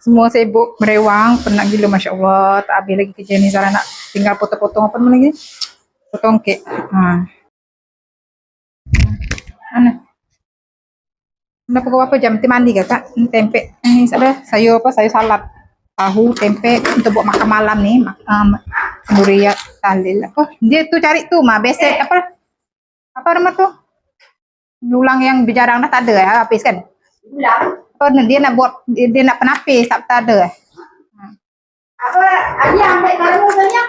Semua sibuk, merewang, penat gila Masya Allah. Tak habis lagi kerja ni Zara nak tinggal potong-potong apa lagi? Potong kek. Ha. Mana? Dah pukul berapa jam? Nanti mandi ke kak? Tempe. Ni ada sayur apa? Sayur salad. Tahu, tempe untuk buat makan malam ni. Mak- Um, Duriat, talil. Apa? Dia tu cari tu mah. Besek apa? Apa nama tu? Ulang yang berjarang dah tak ada eh? Habis kan? Ulang. Apa dia nak buat dia, dia nak penapis tak tak ada eh? Apa? Adi ambil kamu banyak.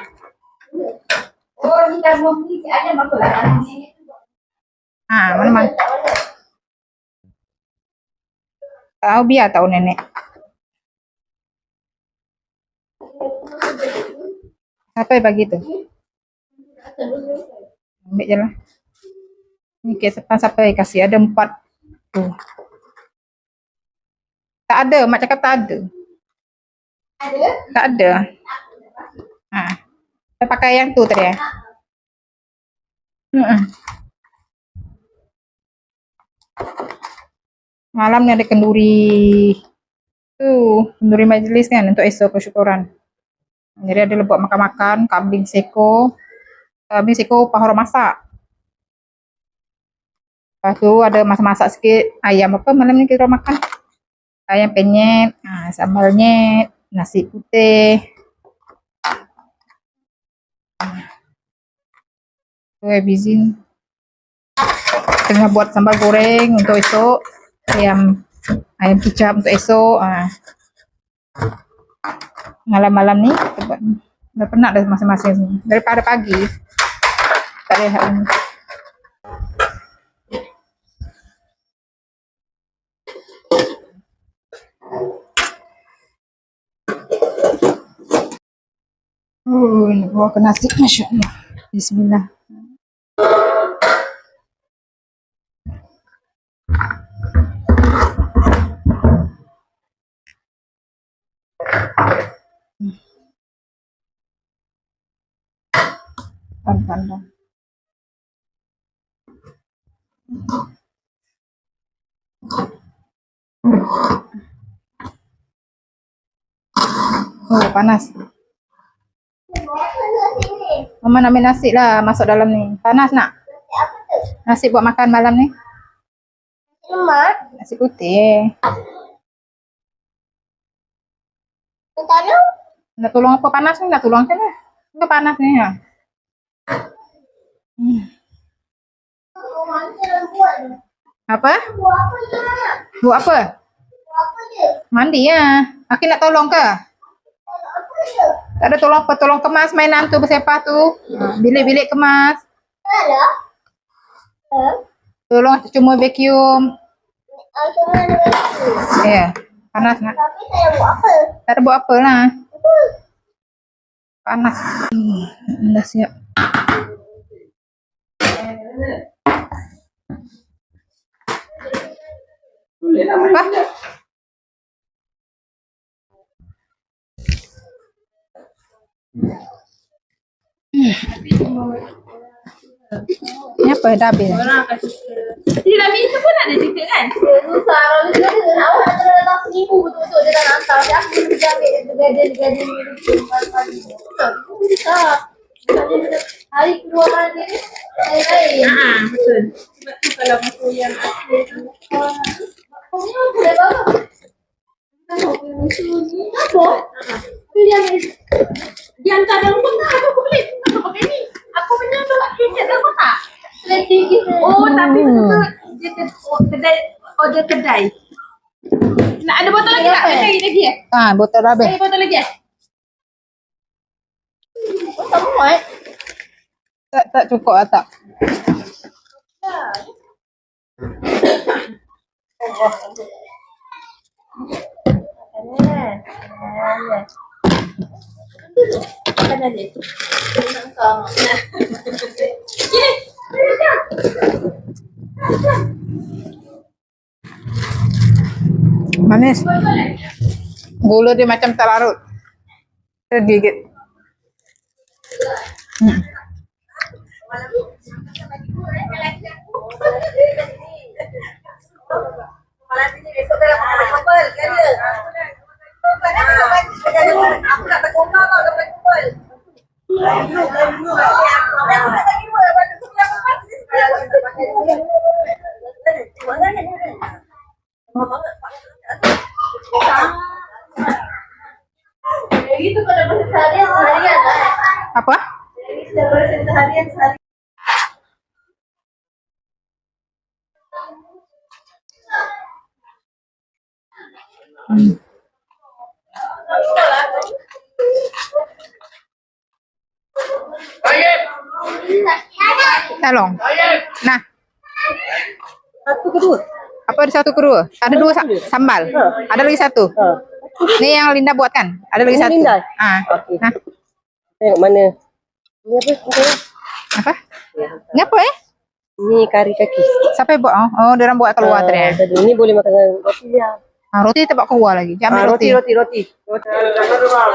Oh, ni kamu ni si Adi bagus lah. Ha, mana Tahu biar tahu nenek. Siapa yang bagi tu? Ambil je lah. Ni kes depan siapa yang kasih? Ada empat. Tu. Tak ada. Mak cakap tak ada. Ada? Tak ada. Ha. Saya pakai yang tu tadi eh. Hmm. Malam ni ada kenduri. Tu, kenduri majlis kan untuk esok kesyukuran. Jadi ada buat makan-makan, kambing seko. Kambing seko pahora masak. Lepas tu ada masak-masak sikit ayam apa malam ni kita makan. Ayam penyet, ha, sambal nyet, nasi putih. Tu habizin. Tengah buat sambal goreng untuk esok. Ayam ayam kicap untuk esok. Ha. Malam-malam ni. Dah penat dah masing-masing. Daripada pagi. Tak ada hal ni. Oh, nak bawa ke nasi. Masya Allah. Bismillah. Pandang-pandang. Oh, panas. Mama nak ambil nasi lah masuk dalam ni. Panas nak? Nasi buat makan malam ni. Lemak. Nasi putih. Nak tolong apa panas ni? Nak tolong macam mana? Enggak panas ni. Hmm. Oh, mana yang buat ni? Apa? Buat apa? Mandi ya. Aki nak tolong ke? Tak ada tolong apa? Tolong kemas mainan tu bersepah tu. Ha, Bilik-bilik kemas. Tolong cuma vacuum. Ya. Panas nak. Tapi buat apa? Tak ada buat apa lah. Panas. Hmm, dah siap. Apa? Ini apa? Dah habis? Dia Nabi itu pun ada juga kan? Susah kalau dia kata awak nak kena datang seminggu betul-betul dia tak nak hantar. Dia aku kena jaga gaden-gaden ni pagi-pagi. Betul, dia hari kedua mandi ni, lain-lain. Haa, betul. Sebab tu kalau masa yang asli tu. Kau ni apa dah bawa? Ni? Apa? Tu dia ni. Dia hantar dalam kotak aku boleh. Aku pakai ni. Aku punya tu tiket dalam kotak. Letih kita. Oh, tapi betul dia oh, kedai order kedai. Nak ada botol lagi tak? Apa? Lagi lagi eh? Ah, botol dah habis. Ada botol lagi eh? Tak muat. Tak, tak cukup lah tak. Manis. Gula dia macam tak larut. Tergigit. Hmm. Itu kalau bahasa seharian seharian lah. Apa? Kita bahasa seharian seharian. Tayyip. Tolong. Tayyip. Nah, Satu kedua. apa ada satu kedua? Ada dua sa- sambal. Ada lagi satu. Ha. Ni yang Linda buat kan? Ada lagi Ini satu. Linda? Ah. Okey. Nah, Tengok mana. Ini apa? Ini, apa? Ni apa eh? ini kari kaki. Siapa yang buat? Oh, oh dia orang buat keluar tadi. Ah, eh. tadi. Ini boleh makan dengan roti dia. Ah, roti tak buat keluar lagi. Jangan Ah, ambil roti, roti. roti, roti. Roti. Jangan tu bang.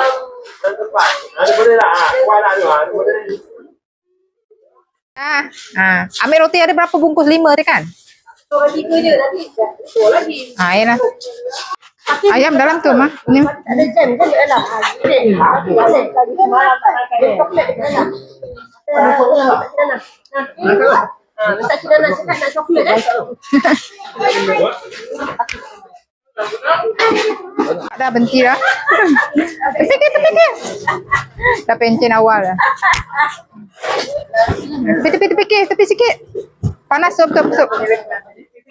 Dan tempat. Ada boleh tak? Ah, kuat tak tu? Ah, boleh. Ah, ah. Ambil roti ada berapa bungkus? Lima tu kan? Orang tiga je nanti. Betul lagi. Ah, ya lah. Ayam dalam tu mah. Ni. Ada jam kan di dalam. Ah, ini. Ah, ini. Tadi kan malam tak makan. Coklat Dah berhenti dah. Tepi tepi ke. Dah pencen awal dah. Tepi, tepi, tepi. Tepi sikit. Panas sup, sup, sup.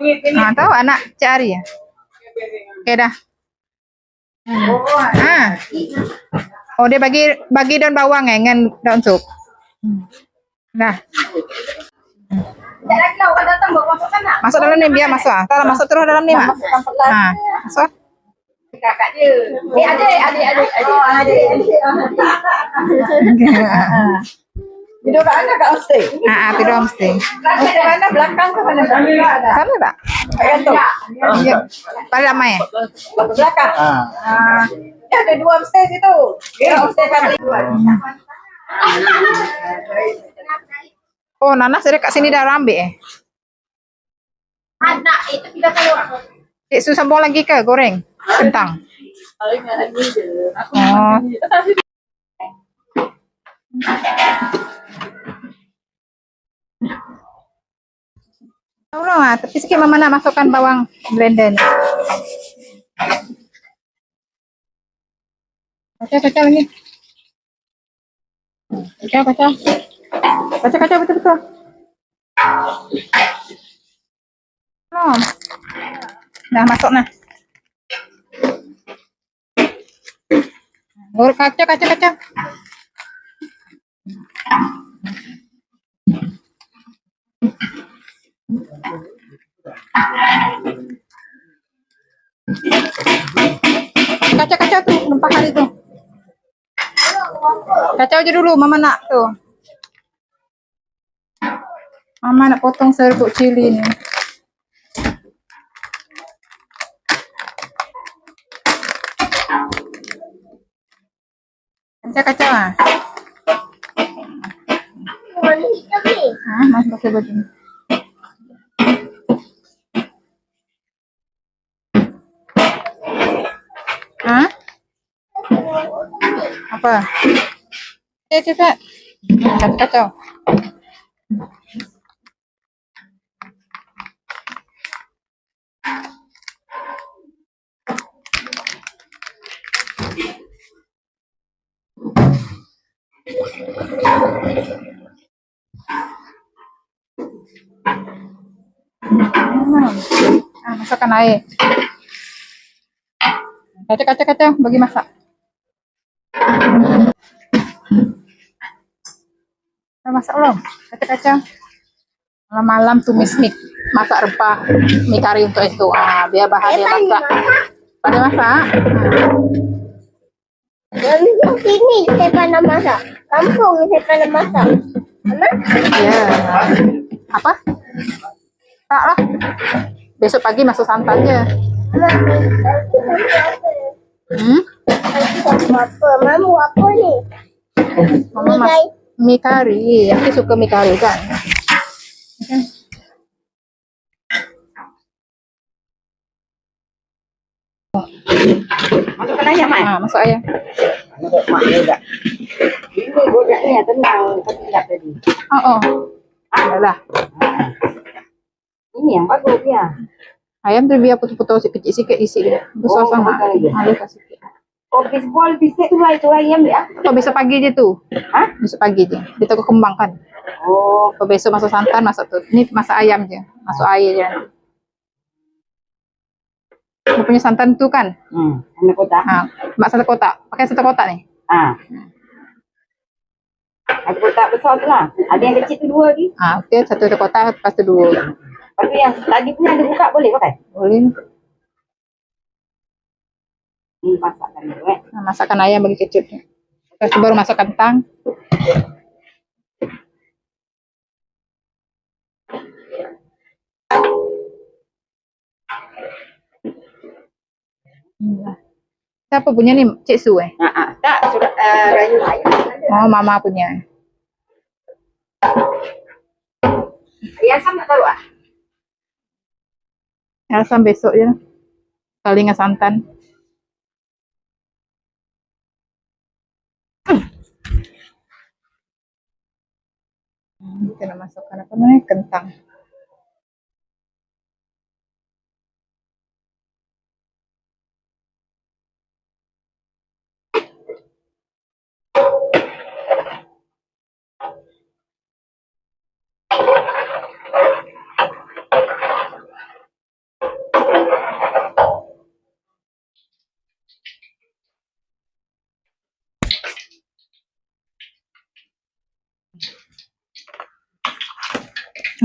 Ha, tahu anak Cik Ari ya? Okay dah. Hmm. Ha. Oh dia bagi bagi daun bawang eh dengan daun sup. Hmm. Dah. Tak lagi lah orang datang bawa masukkan nak. Masuk dalam ni biar masuk ah. Tak masuk terus dalam ni mak. Ha. Masuk. Kakak dia. Eh adik, adik, adik, adik. Oh, adik, adik. Dia orang anak kat upstairs. Ha, ah, tidur mesti. Upstairs mana belakang ke mana? Sama tak? Gantung. Ya. Paling ramai eh? Belakang. Ah. Dia ada dua upstairs itu. Dia upstairs satu. Oh, nanas ada kat sini dah ambil eh. Anak itu kita kalau Cik Su sambung lagi ke goreng? Kentang. Oh. Tolong ah, tapi sikit mama nak masukkan bawang blender ni. Kacau, kacau lagi. Kacau, kacau. Kacau, kacau betul-betul. Tolong. Dah masuk nah. Goreng kacau, kacau, kacau. Kacau, kacau tu, numpahan itu. Kacau je dulu, mama nak tu. Mama nak potong serbuk cili ni. Kacau-kacau ah. mana hitam ni? Ha, mas pakai baju ni. Apa? Eh, cepat. Kacau-kacau. Ah, masukkan air. Kacau, kacau, kacau. Bagi masak. Masak belum? Kacau, kacau. Malam-malam tumis mie. Masak rempah mie kari untuk itu. Ah, biar bahan dia masak. Pada masak. Yang yang sini saya pandang masak. Kampung saya pandang masak. Mana? Ya. Apa? Tak lah. Besok pagi masuk santan je. Hmm? Apa? Mamu apa ni? Mama mas mie kari. Aku suka mie kari kan. Okay. Masukkan ayam kan? Ah, masuk ayam. Masuk mak ni dah. Ini bodak ni yang tenang. Kau tidak tadi. Oh, oh. Ah, dah. Ini yang bagus dia. Ayam tu biar potong-potong sikit sikit isi dia. Besar Oh, sangat. Halus sikit. Oh, bisbol bisik tu lah itu ayam dia. Atau besok pagi je tu. Ha? Besok pagi je. Dia tunggu kembang kan. Oh, Kalau besok masak santan, masak tu. Ni masak ayam je. Masuk air je. Dia punya santan tu kan. hmm. Anak kota. Ha, mak satu kotak. Pakai satu kotak ni. Ah. Ada kotak besar tu lah. Ada yang kecil tu dua lagi. Ha, okey. Satu satu kotak, lepas tu dua. Lepas tu yang tadi punya ada buka boleh pakai? Boleh. Hmm, pasakkan dulu eh. Ha, masakkan ayam bagi kecut. Lepas tu baru masak kentang. Hmm. Siapa punya ni? Cik Su eh? Ah, ah. Tak, surat uh, rayu ayam. Oh, mama punya. Ayam sama taruh ah. Elsa besok je. Kali dengan santan. Hmm, Kita nak masukkan apa namanya? Kentang.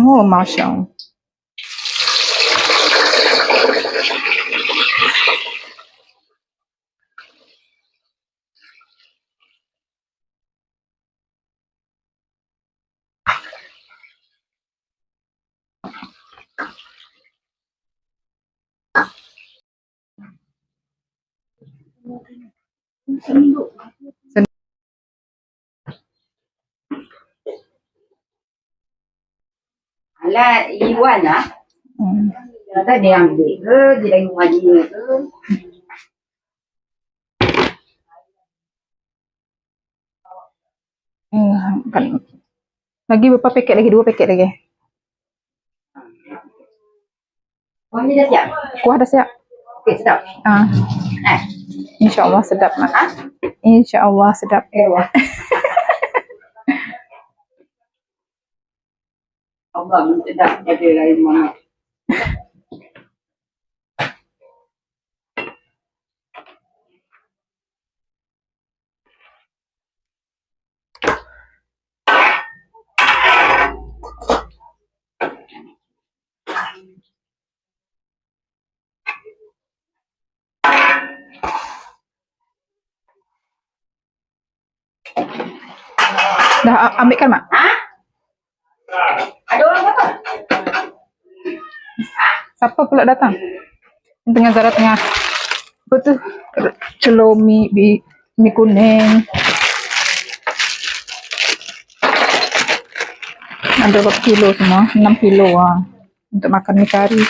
Oh, Masya Allah. Alah, Iwan lah. Hmm. Tak dia ambil ke, dia lagi wajib ke. Hmm. Lagi berapa paket lagi? Dua paket lagi. Ni dah siap. Kuah dah siap. Okey, sedap. Ah, Eh, InsyaAllah sedap ha? InsyaAllah sedap. Ewa. Allah sedap jadi lain mana. Dah ambilkan mak? Ha? Siapa pula datang? Tengah Zara tengah apa tu? Celur mi, mi, mi kuning. Ada berapa kilo semua? 6 kilo ah. Untuk makan mi kari.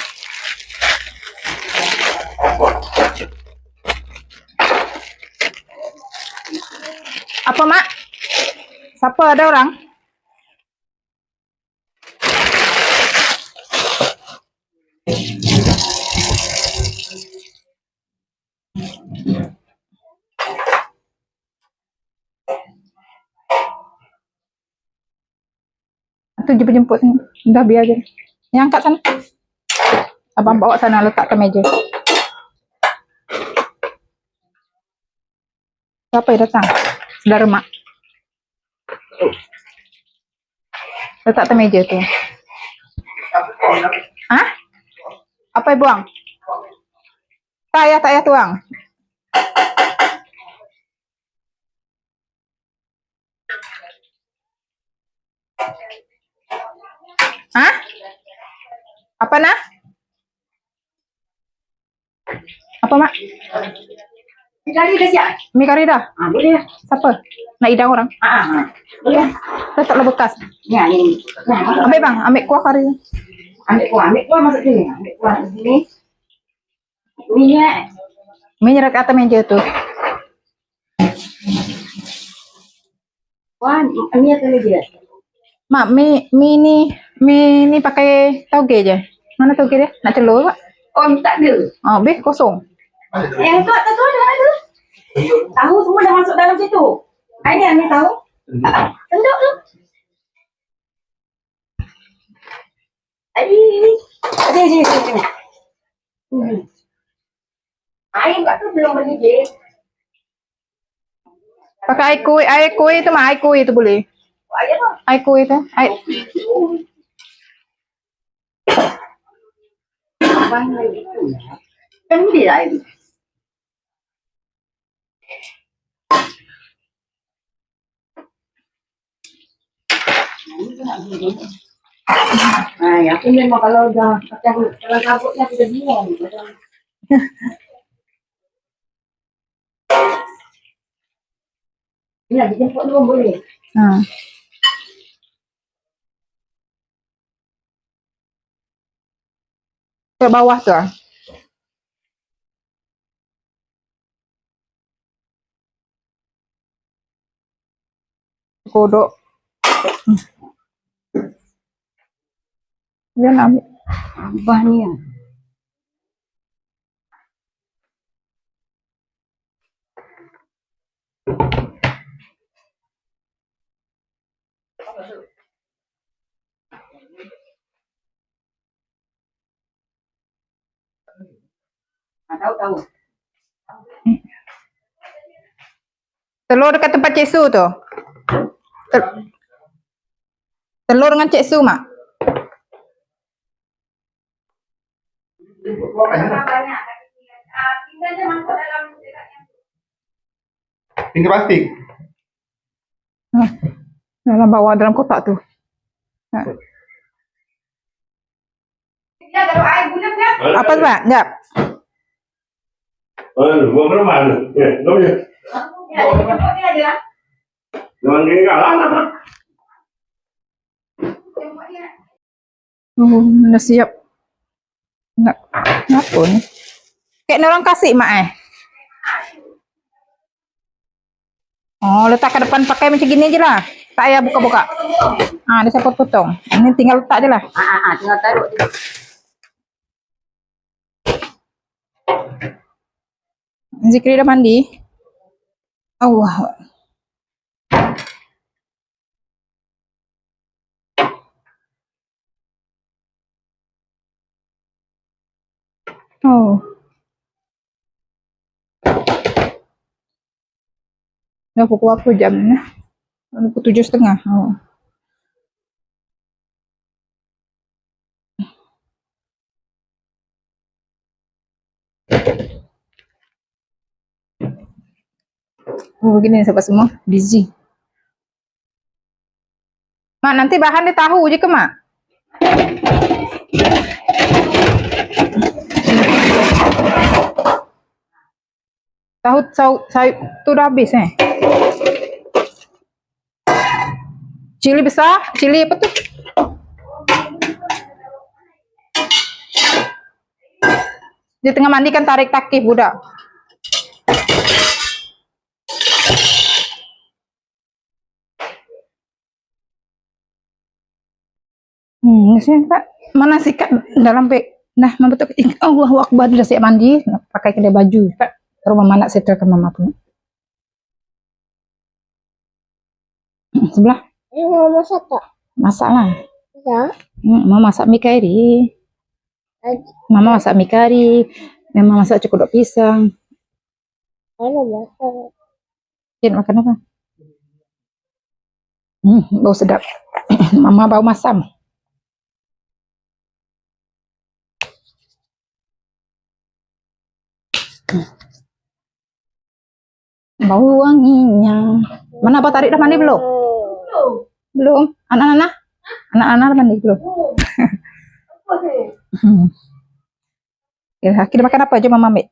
Apa mak? Siapa ada orang? Tu jemput jemput ni. Dah biar je. Yang angkat sana. Abang bawa sana letak ke meja. Siapa yang datang? Saudara mak. Letak ke meja tu. Hah? Apa yang buang? Tak payah, tak payah tuang. Hah? Apa nah? Apa mak? Cari dah siap. Mi kari dah? Ah, boleh lah. Siapa? Nak hidang orang? Ah, ah. Boleh lah. Letaklah bekas. Ni, ni. Nah, masuk. Ambil bang, ambil kuah kari. Ambil kuah, ambil kuah masuk sini. Ambil kuah masuk sini. Minyak. Mi nyerap ke atas meja tu. Kuah, ni akan dia. Mak, mi, mi ni, mi ni pakai tauge je. Mana tauge dia? Nak celur pak? Oh, tak ada. Oh, habis kosong. Eh, tu tak tahu dah ada. Tahu semua dah masuk dalam situ. Ini ni tahu. Tenduk tu. Adi, sini, sini, sini. Hmm. Air kat tu belum mendidih. Pakai air kuih, air kuih tu mak, air kuih tu boleh. Air apa? Air kuih tu. Air. Abang lagi tu. Kan dia ya, aku memang kalau dah macam kalau kabut ni aku dah bingung. Macam Ya, dijemput dulu boleh. Ha. Ke bawah tu ah. Kodok. Hmm. Dia nak ambil. Abah ni ya. Ah, tahu tahu. Telur dekat tempat Cik Su tu. Tel- Telur dengan Cik Su, Mak. Banyak. Ah, tinggal je masuk dalam Tinggal plastik. Ha. Dalam bawah, dalam kotak tu. Ha. Ya? Apa tu, Mak? Sekejap. Eh, buang ke mana? Dong je. Ya, jemput dia aja lah. Jangan tinggal lah. Dia. Oh, dah siap. Nak, apa ni? Ni orang kasih, Mak eh. Oh, letak ke depan pakai macam gini je lah. Tak payah buka-buka. Ah, dia siapa potong. Ini tinggal letak je lah. Ah, ah, ah, tinggal taruh je. Zikri dah mandi. Allah. Oh. Dah pukul apa jam ni? Dah Pukul tujuh setengah. Oh. Oh, begini sahabat semua. Busy. Mak, nanti bahan dia tahu je ke, Mak? Tahu, tahu, saya tu dah habis eh. Cili besar, cili apa tu? Dia tengah mandi kan tarik takif budak. Hmm, saya Pak, mana sikat dalam beg? Nah, mama betul. Eh, Allahu Akbar dia dah siap mandi, nak pakai kedai baju. Pak, rumah mama nak settlekan mama punya. Sebelah, Ini mau masak tak? masak lah. Ya. Hmm, mama masak mie kari. Mama masak mie kari. Mama masak cukup pisang. Mana masak? Nak makan apa? Hmm, bau sedap. Mama bau masam. Bau wanginya. Mana abang tarik dah mandi belum? Belum. Anak-anak? Anak-anak mandi belum? Ya, Aki dah makan apa? Jom Mama ambil.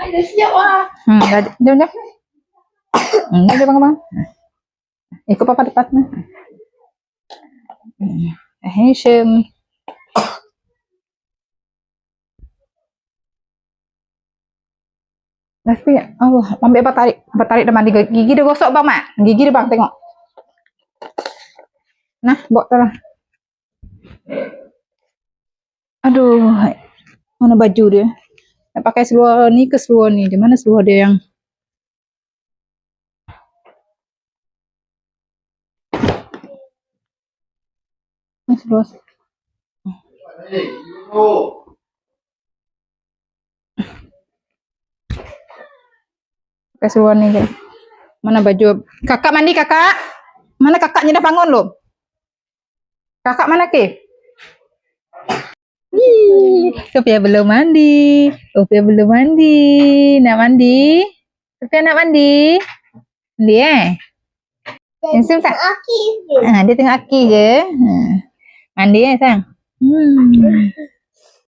Ada siap lah. Hmm, dah, jom, jom. Hmm, jom, jom, Mama. Ikut papa depan. Hmm. Tapi, Allah, ambil apa tarik? Apa tarik dah mandi gigi dia gosok bang, Mak. Gigi dia bang, tengok. Nah, bawa tu lah. Aduh, mana baju dia? Nak pakai seluar ni ke seluar ni? Di mana seluar dia yang Ni seluar. Pakai seluar ni. Mana baju? Kakak mandi kakak? Mana kakaknya dah bangun belum? Kakak mana ke? Ih, Sofia belum mandi. Sofia belum mandi. Nak mandi? Sofia nak mandi? Mandi eh? Insum tak? Aki je. Ha, dia tengok Aki je. Ha. Mandi eh sayang? Hmm.